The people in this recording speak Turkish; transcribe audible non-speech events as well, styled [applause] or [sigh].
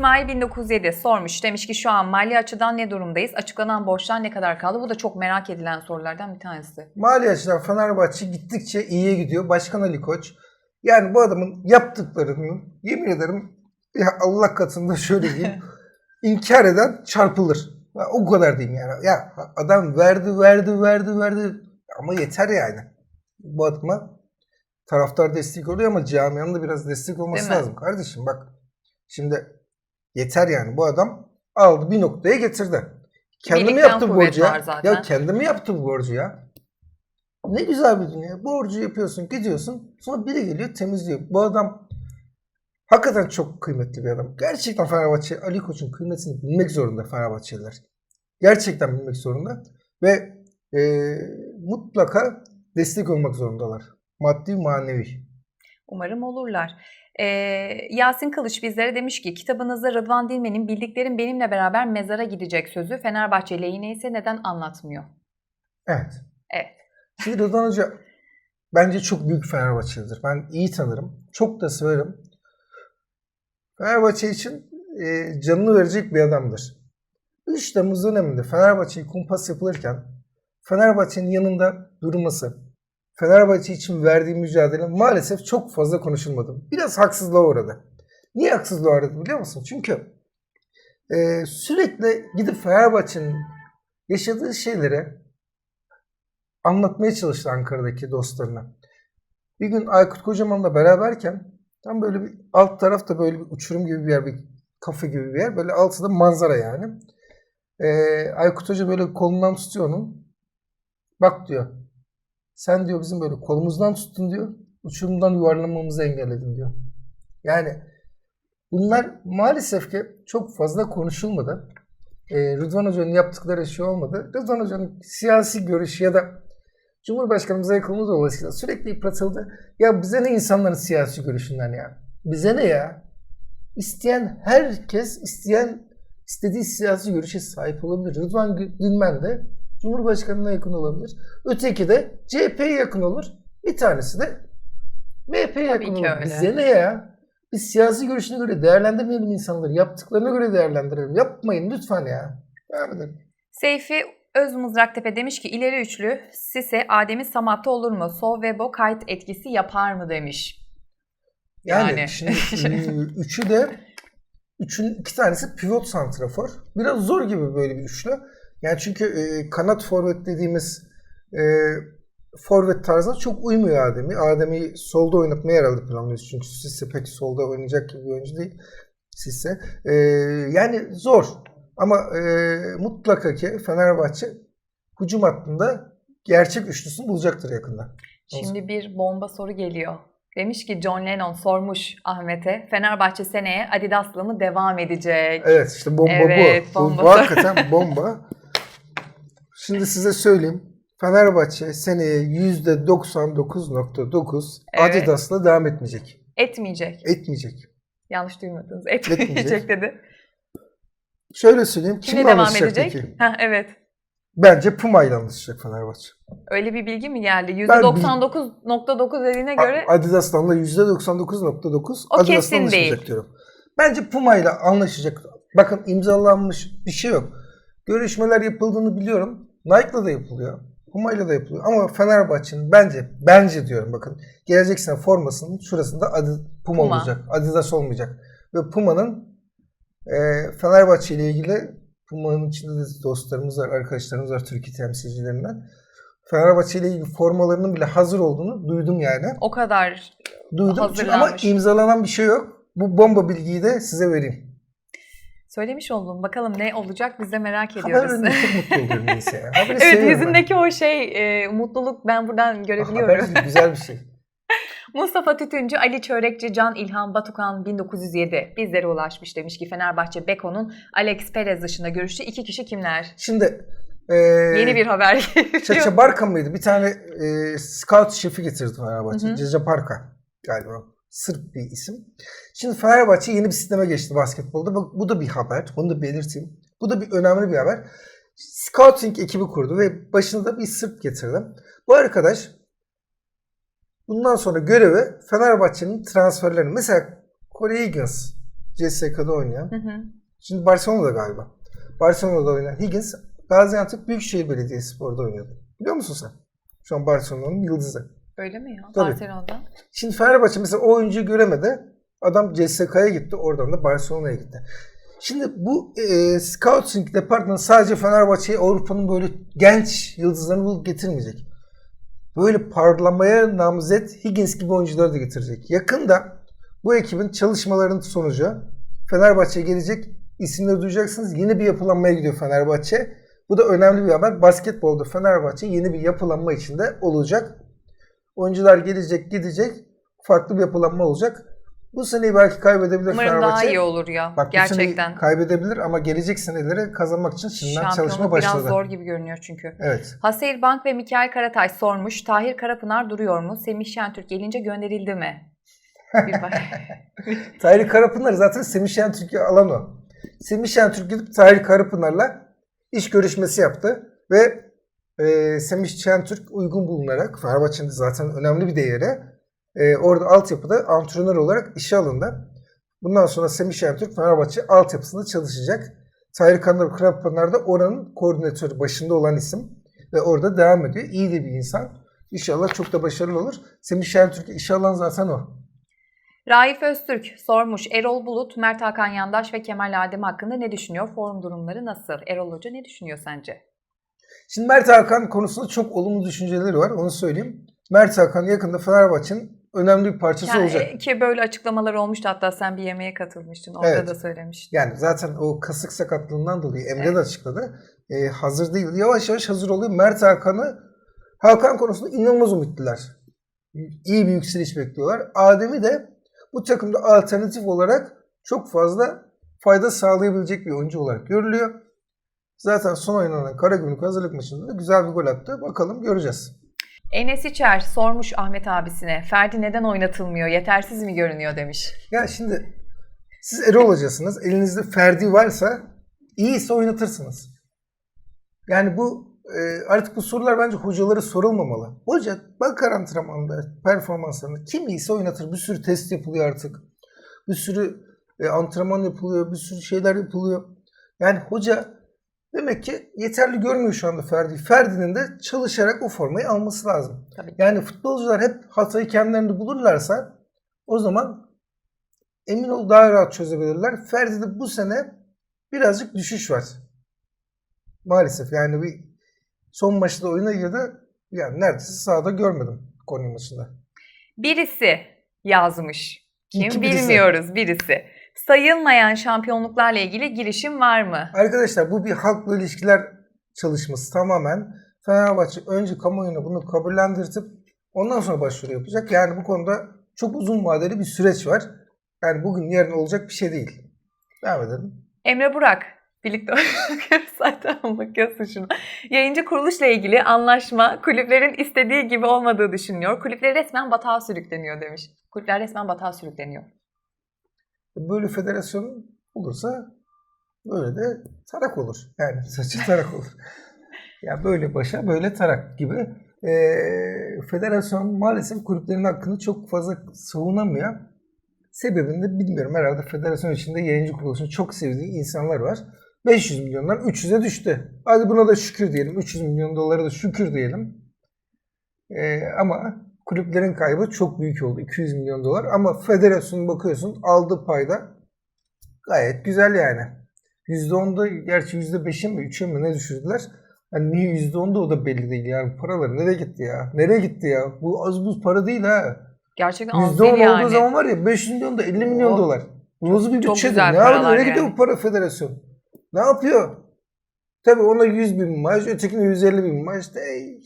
İsmail 1907 sormuş. Demiş ki şu an mali açıdan ne durumdayız? Açıklanan borçlar ne kadar kaldı? Bu da çok merak edilen sorulardan bir tanesi. Mali açıdan Fenerbahçe gittikçe iyiye gidiyor. Başkan Ali Koç. Yani bu adamın yaptıklarını yemin ederim ya Allah katında şöyle diyeyim. [laughs] inkar eden çarpılır. Ya O kadar diyeyim yani. Ya adam verdi verdi verdi verdi ama yeter yani. Bu adama taraftar destek oluyor ama camianın da biraz destek olması lazım. Kardeşim bak şimdi yeter yani bu adam aldı bir noktaya getirdi. Kendi mi Birlikten yaptı bu kuvvet borcu ya? zaten. Ya kendi mi yaptı bu borcu ya? Ne güzel bir dünya. Borcu yapıyorsun, gidiyorsun. Sonra biri geliyor temizliyor. Bu adam hakikaten çok kıymetli bir adam. Gerçekten Fenerbahçe, Ali Koç'un kıymetini bilmek zorunda Fenerbahçeliler. Gerçekten bilmek zorunda. Ve e, mutlaka destek olmak zorundalar. Maddi, manevi. Umarım olurlar. Ee, Yasin Kılıç bizlere demiş ki kitabınızda Rıdvan Dilmen'in bildiklerim benimle beraber mezara gidecek sözü Fenerbahçe lehine ise neden anlatmıyor? Evet. Evet. Şimdi Rıdvan Hoca bence çok büyük Fenerbahçelidir. Ben iyi tanırım. Çok da severim. Fenerbahçe için e, canını verecek bir adamdır. 3 Temmuz döneminde Fenerbahçe'yi kumpas yapılırken Fenerbahçe'nin yanında durması, Fenerbahçe için verdiği mücadele maalesef çok fazla konuşulmadı. Biraz haksızlığa uğradı. Niye haksızlığa uğradı biliyor musun? Çünkü e, sürekli gidip Fenerbahçe'nin yaşadığı şeyleri anlatmaya çalıştı Ankara'daki dostlarına. Bir gün Aykut Kocaman'la beraberken tam böyle bir alt tarafta böyle bir uçurum gibi bir yer, bir kafe gibi bir yer. Böyle altında manzara yani. Ee, Aykut Hoca böyle kolundan tutuyor onun. Bak diyor. Sen diyor bizim böyle kolumuzdan tuttun diyor. Uçurumdan yuvarlanmamızı engelledin diyor. Yani bunlar maalesef ki çok fazla konuşulmadı. Ee, Rıdvan Hoca'nın yaptıkları şey olmadı. Rıdvan Hoca'nın siyasi görüşü ya da Cumhurbaşkanımıza yakınlığı dolayısıyla sürekli yıpratıldı. Ya bize ne insanların siyasi görüşünden ya? Bize ne ya? İsteyen herkes isteyen istediği siyasi görüşe sahip olabilir. Rıdvan Dilmen de Cumhurbaşkanına yakın olabilir. Öteki de CHP'ye yakın olur. Bir tanesi de MHP'ye yakın olur. öyle. Bize ne ya? Biz siyasi görüşüne göre değerlendirmeyelim insanları. Yaptıklarına göre değerlendirelim. Yapmayın lütfen ya. Devam edelim. Seyfi Özmızraktepe demiş ki ileri üçlü Sise Adem'i Samat'ta olur mu? Sol ve Bo kayıt etkisi yapar mı demiş. Yani, Yani. şimdi e, [laughs] üçü de üçün iki tanesi pivot santrafor. Biraz zor gibi böyle bir üçlü. Yani çünkü e, kanat forvet dediğimiz e, forvet tarzına çok uymuyor Adem'i. Adem'i solda oynatmaya herhalde planlıyoruz. Çünkü Sisse pek solda oynayacak gibi bir oyuncu değil. Sisse. E, yani zor. Ama e, mutlaka ki Fenerbahçe hücum hattında gerçek üçlüsünü bulacaktır yakında. Şimdi bir bomba soru geliyor. Demiş ki John Lennon sormuş Ahmet'e Fenerbahçe seneye Adidas'la mı devam edecek? Evet işte bomba Evet, bu. bomba. Bu, hakikaten bomba. [laughs] Şimdi size söyleyeyim. Fenerbahçe seneye %99.9 Evet. Adidas'la devam etmeyecek. Etmeyecek. Etmeyecek. Yanlış duymadınız. Etmeyecek, Etmeyecek. dedi. Şöyle söyleyeyim. Kimle devam edecek? peki? Heh, evet. Bence Puma ile anlaşacak Fenerbahçe. Öyle bir bilgi mi geldi? Ben %99.9 dediğine göre Adidas'tan da %99.9 O Adidas'la anlaşacak değil. diyorum. Bence Puma ile anlaşacak. Bakın imzalanmış bir şey yok. Görüşmeler yapıldığını biliyorum. Nike'la da yapılıyor. Puma ile de yapılıyor. Ama Fenerbahçe'nin bence, bence diyorum bakın. Gelecek sene formasının şurasında Adi, Puma, Puma. olacak. Adidas olmayacak. Ve Puma'nın e, Fenerbahçe ile ilgili Puma'nın içinde de dostlarımız var, arkadaşlarımız var Türkiye temsilcilerinden. Fenerbahçe ile ilgili formalarının bile hazır olduğunu duydum yani. o kadar Duydum ama imzalanan bir şey yok. Bu bomba bilgiyi de size vereyim. Söylemiş oldum. Bakalım ne olacak biz de merak Haber ediyoruz. önünde çok [laughs] mutlu oluyorum neyse. Haberi evet seviyorum ben. yüzündeki o şey e, mutluluk ben buradan görebiliyorum. Haber güzel bir şey. [laughs] Mustafa Tütüncü, Ali Çörekçi, Can İlhan Batukan 1907 bizlere ulaşmış demiş ki Fenerbahçe Beko'nun Alex Perez dışında görüştüğü iki kişi kimler? Şimdi e, Yeni bir haber geliyor. Çaça Barka mıydı? Bir tane e, scout şefi getirdi Fenerbahçe. Caca Barka galiba. Sırp bir isim. Şimdi Fenerbahçe yeni bir sisteme geçti basketbolda. Bu, bu da bir haber. Onu da belirteyim. Bu da bir önemli bir haber. Scouting ekibi kurdu ve başına da bir Sırp getirdi. Bu arkadaş bundan sonra görevi Fenerbahçe'nin transferlerini mesela Corey Higgins, CSK'da oynayan. Hı hı. Şimdi Barcelona'da galiba. Barcelona'da oynayan Higgins Gaziantep Büyükşehir Belediyespor'da oynuyordu. Biliyor musun sen? Şu an Barcelona'nın yıldızı. Öyle mi ya? Tabii. Barcelona'da. Şimdi Fenerbahçe mesela o oyuncuyu göremedi. Adam CSK'ya gitti. Oradan da Barcelona'ya gitti. Şimdi bu e, scouting departmanı sadece Fenerbahçe'ye Avrupa'nın böyle genç yıldızlarını bulup getirmeyecek. Böyle parlamaya namzet Higgins gibi oyuncuları da getirecek. Yakında bu ekibin çalışmalarının sonucu Fenerbahçe'ye gelecek isimleri duyacaksınız. Yeni bir yapılanmaya gidiyor Fenerbahçe. Bu da önemli bir haber. Basketbolda Fenerbahçe yeni bir yapılanma içinde olacak. Oyuncular gelecek, gidecek. Farklı bir yapılanma olacak. Bu seneyi belki kaybedebilir Umarım Fenerbahçe. daha iyi olur ya. Bak Gerçekten. kaybedebilir ama gelecek seneleri kazanmak için şimdiden çalışma başladı. biraz zor gibi görünüyor çünkü. Evet. Haseyir Bank ve Mikael Karatay sormuş. Tahir Karapınar duruyor mu? Semih Şentürk gelince gönderildi mi? [laughs] [laughs] Tahir Karapınar zaten Semih Şentürk'ü alan o. Semih Şentürk gidip Tahir Karapınar'la iş görüşmesi yaptı ve e, Semih Şentürk uygun bulunarak Fenerbahçe'nin zaten önemli bir değeri e, orada altyapıda antrenör olarak işe alındı. Bundan sonra Semih Şentürk Fenerbahçe altyapısında çalışacak. Tahir Karapınar da oranın koordinatörü başında olan isim ve orada devam ediyor. İyi de bir insan. İnşallah çok da başarılı olur. Semih Şentürk'e işe alan zaten o. Raif Öztürk sormuş. Erol Bulut, Mert Hakan Yandaş ve Kemal Adem hakkında ne düşünüyor? Form durumları nasıl? Erol Hoca ne düşünüyor sence? Şimdi Mert Hakan konusunda çok olumlu düşünceleri var. Onu söyleyeyim. Mert Hakan yakında Fenerbahçe'nin önemli bir parçası Yani, olacak. e, ki böyle açıklamalar olmuştu hatta sen bir yemeğe katılmıştın. Orada Evet. da söylemiştin. Yani zaten o kasık sakatlığından dolayı Emre Evet. de açıkladı. Ee, hazır değil. Yavaş yavaş hazır oluyor. Mert Hakan'ı Hakan konusunda inanılmaz ümitliler. İyi bir yükseliş bekliyorlar. Adem'i de bu takımda alternatif olarak çok fazla fayda sağlayabilecek bir oyuncu olarak görülüyor. Zaten son oynanan Karagümrük hazırlık maçında da güzel bir gol attı. Bakalım göreceğiz. Enes İçer sormuş Ahmet abisine. Ferdi neden oynatılmıyor? Yetersiz mi görünüyor demiş. Ya şimdi siz Erol hocasınız. Elinizde Ferdi varsa iyiyse oynatırsınız. Yani bu e, artık bu sorular bence hocalara sorulmamalı. Hoca bakar antrenmanda performanslarını. Kim iyiyse oynatır. Bir sürü test yapılıyor artık. Bir sürü e, antrenman yapılıyor. Bir sürü şeyler yapılıyor. Yani hoca demek ki yeterli görmüyor şu anda Ferdi. Ferdi'nin de çalışarak o formayı alması lazım. Tabii. Yani futbolcular hep hatayı kendilerinde bulurlarsa o zaman emin ol daha rahat çözebilirler. Ferdi'de bu sene birazcık düşüş var. Maalesef yani bir son maçta oyuna girdi. Yani neredeyse sahada görmedim Konya maçında. Birisi yazmış. Kim İki birisi. bilmiyoruz birisi. Sayılmayan şampiyonluklarla ilgili girişim var mı? Arkadaşlar bu bir halkla ilişkiler çalışması tamamen. Fenerbahçe önce kamuoyuna bunu kabullendirtip ondan sonra başvuru yapacak. Yani bu konuda çok uzun vadeli bir süreç var. Yani bugün yarın olacak bir şey değil. Devam edelim. Emre Burak. Birlikte bakıyoruz [laughs] zaten bakıyorsun şuna. Yayıncı kuruluşla ilgili anlaşma kulüplerin istediği gibi olmadığı düşünülüyor. Kulüpler resmen batağa sürükleniyor demiş. Kulüpler resmen batağa sürükleniyor. Böyle federasyon olursa böyle de tarak olur. Yani [laughs] saçı tarak olur. ya böyle başa böyle tarak gibi. Ee, federasyon maalesef kulüplerin hakkını çok fazla savunamıyor. Sebebini de bilmiyorum. Herhalde federasyon içinde yayıncı kuruluşunu çok sevdiği insanlar var. 500 milyondan 300'e düştü. Hadi buna da şükür diyelim. 300 milyon dolara da şükür diyelim. Ee, ama kulüplerin kaybı çok büyük oldu. 200 milyon dolar. Ama federasyona bakıyorsun aldığı payda gayet güzel yani. %10'da gerçi %5'e mi 3'e mi ne düşürdüler? Yani niye %10'da o da belli değil yani. Paralar nereye gitti ya? Nereye gitti ya? Bu az buz para değil ha. Gerçekten az %10 değil olduğu yani. zaman var ya 500 milyon da 50 milyon Oh. dolar. Bu nasıl bir güzel Ne yapıyor? Nereye gidiyor yani. bu para federasyon? Ne yapıyor? Tabii ona 100 bin maaş, ötekine 150 bin maaş. De, ey,